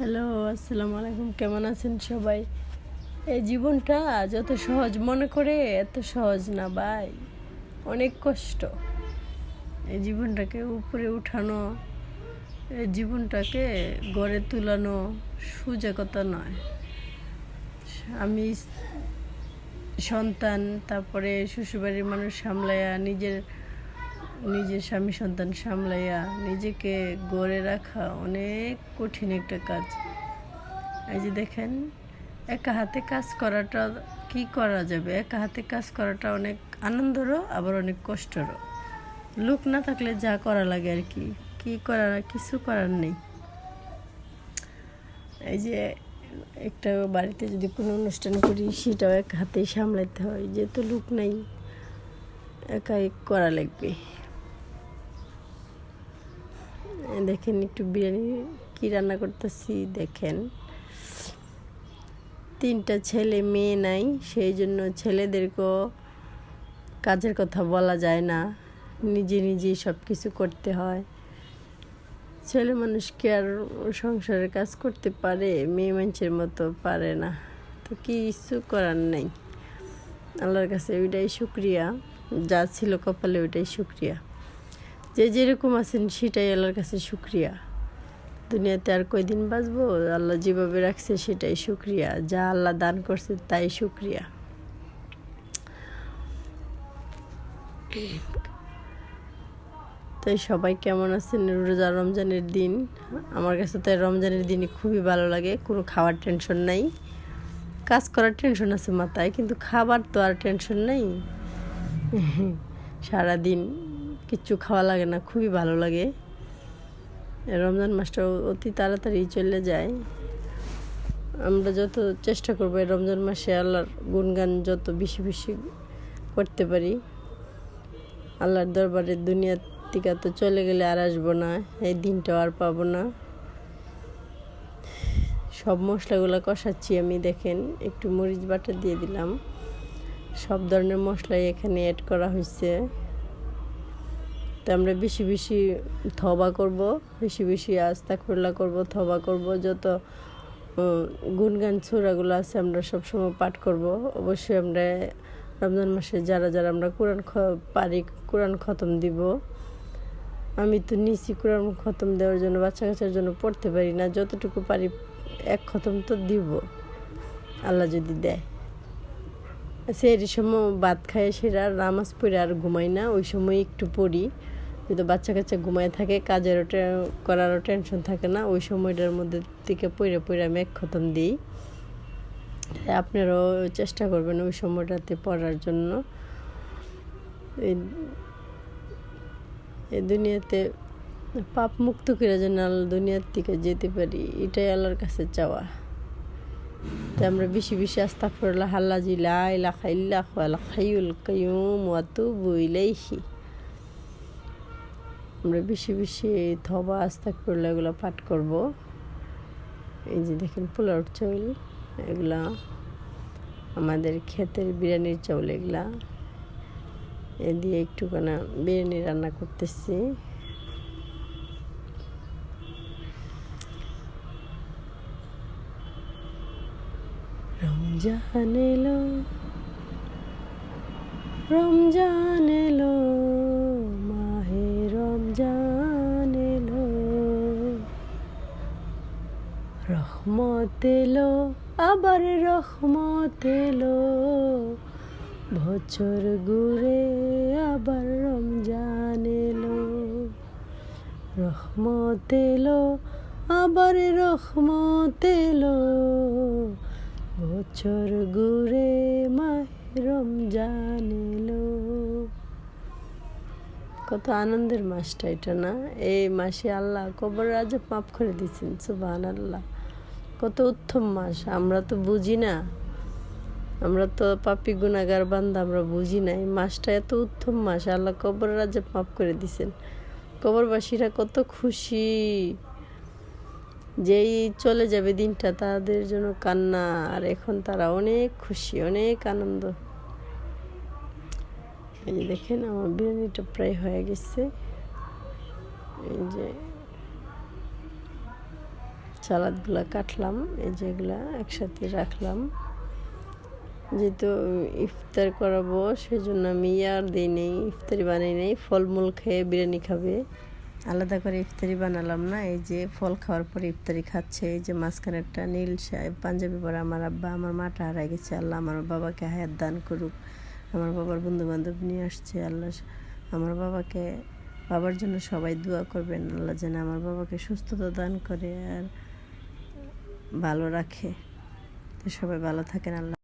Hello, আসসালামু আলাইকুম। কেমন আছেন সবাই? এই জীবনটা যত সহজ, মনে করে এত সহজ না ভাই। অনেক কষ্ট। এই জীবনটাকে উপরে উঠানো, এই জীবনটাকে গড়ে তুলানো সোজা কথা নয়। আমি সন্তান, তারপরে শ্বশুরবাড়ির মানুষ সামলায়া নিজের নিজের স্বামী সন্তান সামলাইয়া নিজেকে গড়ে রাখা অনেক কঠিন একটা কাজ। এই যে দেখেন, একা হাতে কাজ করাটা কি করা যাবে? একা হাতে কাজ করাটা অনেক আনন্দেরও, আবার অনেক কষ্টেরও। লোক না থাকলে যা করা লাগে আর কি। কি করার, কিছু করার নেই। এই যে একটা বাড়িতে যদি কোনো অনুষ্ঠান করি, সেটাও এক হাতেই সামলাতে হয়, যেহেতু লোক নেই, একাই করা লাগবে। দেখেন একটু বিরিয়ানি কি রান্না করতেছি, দেখেন। তিনটা ছেলে, মেয়ে নাই, সেই জন্য ছেলেদেরকেও কাজের কথা বলা যায় না। নিজে নিজেই সব কিছু করতে হয়। ছেলে মানুষ কি আর সংসারের কাজ করতে পারে? মেয়ে মানুষের মতো পারে না। তো কিছু করার নেই। আল্লাহর কাছে ওইটাই শুক্রিয়া। যা ছিল কপালে ওইটাই শুক্রিয়া। যে যেরকম আছেন সেটাই আল্লাহর কাছে শুক্রিয়া। দুনিয়াতে আর কয়দিন বাঁচবো? আল্লাহ যেভাবে রাখছে সেটাই শুক্রিয়া। যা আল্লাহ দান করছে তাই শুক্রিয়া। তাই সবাই কেমন আছেন? রোজা রমজানের দিন। আমার কাছে তাই রমজানের দিনই খুবই ভালো লাগে। কোনো খাওয়ার টেনশন নাই। কাজ করার টেনশন আছে মাথায়, কিন্তু খাবার তো আর টেনশন নেই। সারাদিন কিচ্ছু খাওয়া লাগে না, খুবই ভালো লাগে। রমজান মাসটা অতি তাড়াতাড়ি চলে যায়। আমরা যত চেষ্টা করব রমজান মাসে আল্লাহর গুণগান যত বেশি বেশি করতে পারি। আল্লাহর দরবারে দুনিয়ার থেকে তো চলে গেলে আর আসব না, এই দিনটাও আর পাবো না। সব মশলাগুলো কষাচ্ছি আমি, দেখেন, একটু মরিচ বাটা দিয়ে দিলাম। সব ধরনের মশলাই এখানে অ্যাড করা হয়েছে তো আমরা বেশি বেশি থবা করব, বেশি বেশি আস্তা খুল্লা করব, থবা করব, যত গুনগান ছোড়াগুলো আছে আমরা সবসময় পাঠ করব। অবশ্যই আমরা রমজান মাসে যারা যারা আমরা কোরআন পারি, কোরআন খতম দিব। আমি তো নিচি কোরআন খতম দেওয়ার জন্য, বাচ্চা কাচ্চার জন্য পড়তে পারি না, যতটুকু পারি এক খতম তো দিব। আল্লাহ যদি দেয়। সেই সময় ভাত খায় সেটা নামাজ পড়ে আর ঘুমাই না, ওই সময় একটু পড়ি। যদি বাচ্চা কাচ্চা ঘুমায় থাকে, কাজেরও করারও টেনশন থাকে না, ওই সময়টার মধ্যে থেকে পড়ে পড়ে আমি এক খতম দিই। আপনারাও চেষ্টা করবেন ওই সময়টাতে পড়ার জন্য। এই দুনিয়াতে পাপ মুক্ত করে যেন দুনিয়ার থেকে যেতে পারি, এটাই আল্লাহর কাছে চাওয়া। তো আমরা বেশি বেশি আস্তা ফরলা হাল্লা জিলা ইলাখা ইল্লাহ খাইউল কাইয়ুম ওয়াতুবু ইলাইহি। আমরা বেশি বেশি থবা আস্তা করলে এগুলো পাঠ করব। এই যে দেখেন পোলার চাউল, এগুলা আমাদের ক্ষেতের বিরিয়ানির চাউল এগুলা। এ দিয়ে একটুখানা বিরিয়ানি রান্না করতেছি। রমজান এলো রমজান এলো মাহে রমজান এলো রহমত এলো আবার রহমত এলো বছর ঘুরে আবার রমজান এলো রহমত এলো আবার রহমত এলো বছর ঘুরে রমজান এলো। কত আনন্দের মাসটা এটা না? এই মাসে আল্লাহ কবর রাজা মাফ করে দিচ্ছেন সুবান আল্লাহ কত উত্তম মাস, আমরা তো বুঝি না। আমরা তো পাপি গুণাগার বান্ধা আমরা বুঝি নাই মাসটা এত উত্তম মাস, আল্লাহ কবর রাজা মাফ করে দিছেন কবরবাসীরা কত খুশি। যেই চলে যাবে দিনটা, তাদের জন্য কান্না, আর এখন তারা অনেক খুশি, অনেক আনন্দ। এই যে দেখেন, আমার বিরিয়ানিটা প্রায় হয়ে গেছে। এই যে সালাদগুলো কাটলাম, এই যেগুলা একসাথে রাখলাম। যেহেতু ইফতার করাবো, সেজন্য আমি আর দিই নেই, ইফতারি বানাই নেই, ফলমূল খেয়ে বিরিয়ানি খাবে। আলাদা করে ইফতারি বানালাম না, এই যে ফল খাওয়ার পরে ইফতারি খাচ্ছে, এই যে মাঝখানেরটা নীল সাহেব পাঞ্জাবি পরে আমার আব্বা, আমার মাটা হারাই গেছে, আল্লাহ আমার বাবাকে হায়াত দান করুক। আমার বাবার বন্ধু বান্ধব নিয়ে আসছে, আল্লাহ আমার বাবাকে, বাবার জন্য সবাই দোয়া করবেন, আল্লাহ যেন আমার বাবাকে সুস্থতা দান করে আর ভালো রাখে। তো সবাই ভালো থাকেন, আল্লাহ